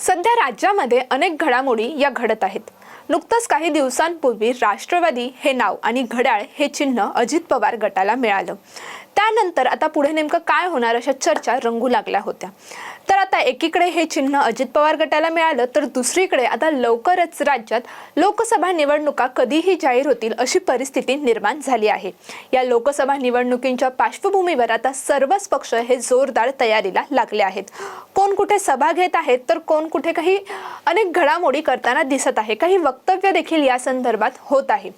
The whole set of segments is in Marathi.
सध्या राज्यामध्ये अनेक घडामोडी या घडत आहेत. नुकतंच काही दिवसांपूर्वी राष्ट्रवादी हे नाव आणि घड्याळ हे चिन्ह अजित पवार गटाला मिळालं. त्यानंतर आता पुढे नेमकं काय होणार अशा चर्चा रंगू लागल्या होत्या. तर आता एकीकडे हे चिन्ह अजित पवार गटाला मिळालं तर दुसरीकडे आता लवकरच राज्यात लोकसभा निवडणुका कधीही जाहीर होतील अशी परिस्थिती निर्माण झाली आहे. या लोकसभा निवडणुकींच्या पार्श्वभूमीवर आता सर्वच पक्ष हे जोरदार तयारीला लागले आहेत. कोण कुठे सभा घेत आहेत तर कोण कुठे काही अनेक घडामोडी करताना दिसत आहे. काही वक्तव्य देखील या संदर्भात होत आहे.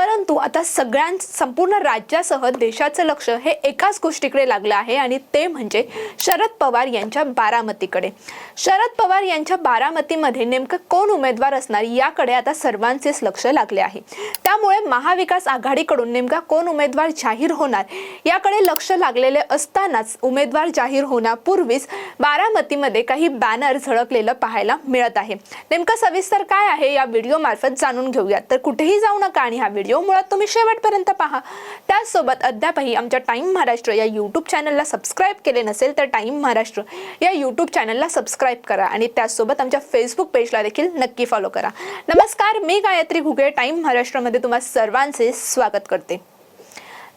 परंतु आता सगळ्यां संपूर्ण राज्यासह देशाचं लक्ष हे एकाच गोष्टीकडे लागलं आहे आणि ते म्हणजे शरद पवार यांच्या बारामतीकडे. शरद पवार यांच्या बारामतीमध्ये नेमकं कोण उमेदवार असणार याकडे आता सर्वांचेच लक्ष लागले आहे. त्यामुळे महाविकास आघाडीकडून नेमका कोण उमेदवार जाहीर होणार याकडे लक्ष लागलेले असतानाच उमेदवार जाहीर होण्यापूर्वीच बारामतीमध्ये काही बॅनर झळकलेलं पाहायला मिळत आहे. नेमकं सविस्तर काय आहे या व्हिडिओ मार्फत जाणून घेऊयात. तर कुठेही जाऊ नका आणि हा व्हिडिओ मुळात तुम्ही शेवटपर्यंत पहा. त्याचसोबत अद्यापही आमच्या टाईम महाराष्ट्र या यूट्यूब चॅनलला सबस्क्राईब केले नसेल तर टाईम महाराष्ट्र या यूट्यूब चॅनलला सबस्क्राईब करा आणि त्याचसोबत आमच्या फेसबुक पेजला देखील नक्की फॉलो करा. नमस्कार मी गायत्री घुगे. टाईम महाराष्ट्रामध्ये तुम्हा सर्वांचे स्वागत करते.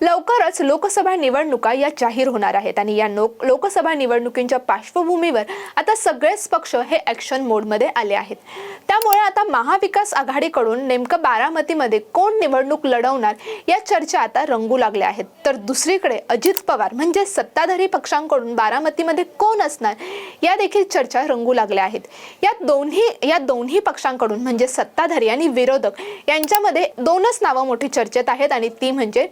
लवकरच लोकसभा निवडणुका या जाहीर होणार आहेत आणि या नो लोकसभा निवडणुकींच्या पार्श्वभूमीवर आता सगळेच पक्ष हे ॲक्शन मोडमध्ये आले आहेत. त्यामुळे आता महाविकास आघाडीकडून नेमकं बारामतीमध्ये कोण निवडणूक लढवणार या चर्चा आता रंगू लागल्या आहेत. तर दुसरीकडे अजित पवार म्हणजे सत्ताधारी पक्षांकडून बारामतीमध्ये कोण असणार या देखील चर्चा रंगू लागल्या आहेत. या दोन्ही या दोन्ही पक्षांकडून म्हणजे सत्ताधारी आणि विरोधक यांच्यामध्ये दोनच नावं मोठी चर्चेत आहेत आणि ती म्हणजे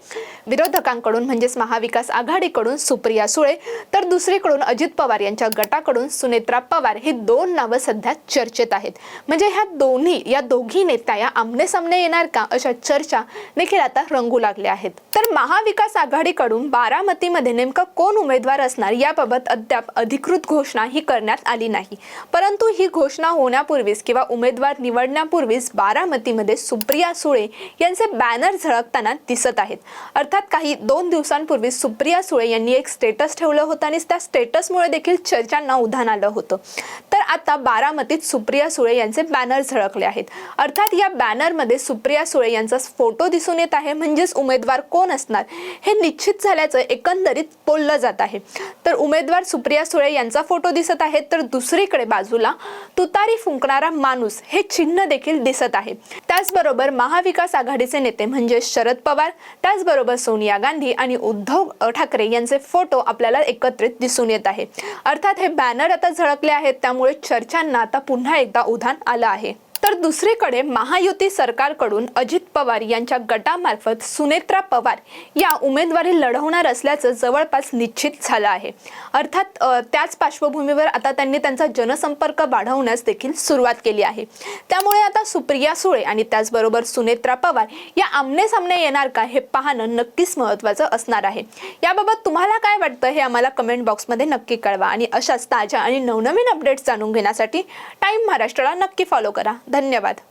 विरोधकांकडून म्हणजेच महाविकास आघाडीकडून सुप्रिया सुळे तर दुसरीकडून अजित पवार यांच्या गटाकडून सुनेत्रा पवार ही दोन नावं सध्या चर्चेत आहेत. म्हणजे ह्या दोन्ही या दोघी नेत्या या आमने सामने येणार का? अशा चर्चा देखील आता रंगू लागल्या आहेत. तर महाविकास आघाडीकडून बारामतीमध्ये नेमका कोण उमेदवार असणार याबाबत अद्याप अधिकृत घोषणा ही करण्यात आली नाही. परंतु ही घोषणा होण्यापूर्वीच किंवा उमेदवार निवडण्यापूर्वीच बारामतीमध्ये सुप्रिया सुळे यांचे बॅनर झळकताना दिसत आहेत. अर्थात काही दोन दिवसांपूर्वी सुप्रिया सुळे यांनी एक स्टेटस ठेवलं होतं आणि त्या स्टेटसमुळे देखील चर्चांना उधाण आलं होतं. तर आता बारामतीत सुप्रिया सुळे यांचे बॅनर झळकले आहेत. अर्थात या बॅनरमध्ये सुप्रिया सुळे यांचा फोटो दिसून येत आहे. म्हणजेच उमेदवार कोण असणार हे निश्चित झाल्याचं एकंदरीत बोललं जात आहे. तर उमेदवार सुप्रिया सुळे यांचा फोटो दिसत आहे. तर दुसरीकडे बाजूला तुतारी फुंकणारा माणूस हे चिन्ह देखील दिसत आहे. त्याचबरोबर महाविकास आघाडीचे नेते म्हणजे शरद पवार त्याचबरोबर सोनिया गांधी आणि उद्धव ठाकरे यांचे फोटो आपल्याला एकत्रित दिसून येत आहे. अर्थात हे बॅनर आता झळकले आहेत त्यामुळे चर्चांना आता पुन्हा एकदा उधाण आलं आहे. तर दुसरीकडे महायुती सरकारकडून अजित पवार यांच्या गटामार्फत सुनेत्रा पवार या उमेदवारी लढवणार असल्याचं जवळपास निश्चित झालं आहे. अर्थात त्याच पार्श्वभूमीवर आता त्यांनी त्यांचा जनसंपर्क वाढवण्यास देखील सुरुवात केली आहे. त्यामुळे आता सुप्रिया सुळे आणि त्याचबरोबर सुनेत्रा पवार या आमने सामने येणार का हे पाहणं नक्कीच महत्त्वाचं असणार आहे. याबाबत तुम्हाला काय वाटतं हे आम्हाला कमेंट बॉक्समध्ये नक्की कळवा आणि अशाच ताज्या आणि नवनवीन अपडेट्स जाणून घेण्यासाठी टाईम महाराष्ट्राला नक्की फॉलो करा. धन्यवाद.